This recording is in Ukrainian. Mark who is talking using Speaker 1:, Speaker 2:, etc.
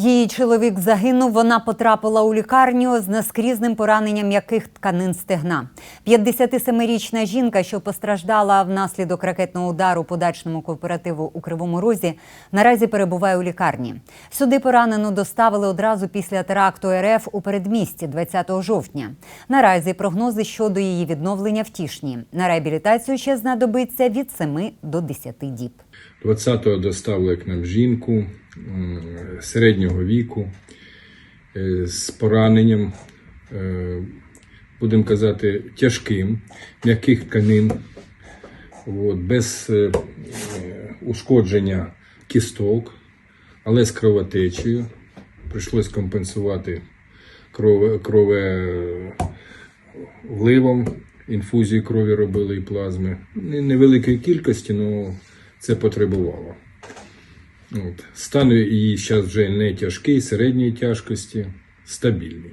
Speaker 1: Її чоловік загинув. Вона потрапила у лікарню з наскрізним пораненням м'яких тканин стегна. 57-річна жінка, що постраждала внаслідок ракетного удару по дачному кооперативу у Кривому Розі, наразі перебуває у лікарні. Сюди поранену доставили одразу після теракту РФ у передмісті 20 жовтня. Наразі прогнози щодо її відновлення втішні. На реабілітацію ще знадобиться від 7 до 10 діб.
Speaker 2: 20-го доставили к нам жінку середнього віку е, з пораненням, е, будемо казати, тяжким, м'яких тканин, от, без е, ушкодження кісток, але з кровотечею. Прийшлось компенсувати крове вливом, інфузію крові робили і плазми. Не- Невеликої кількості, але це потребувало. От. Стан її зараз вже не тяжкий, середньої тяжкості, стабільний.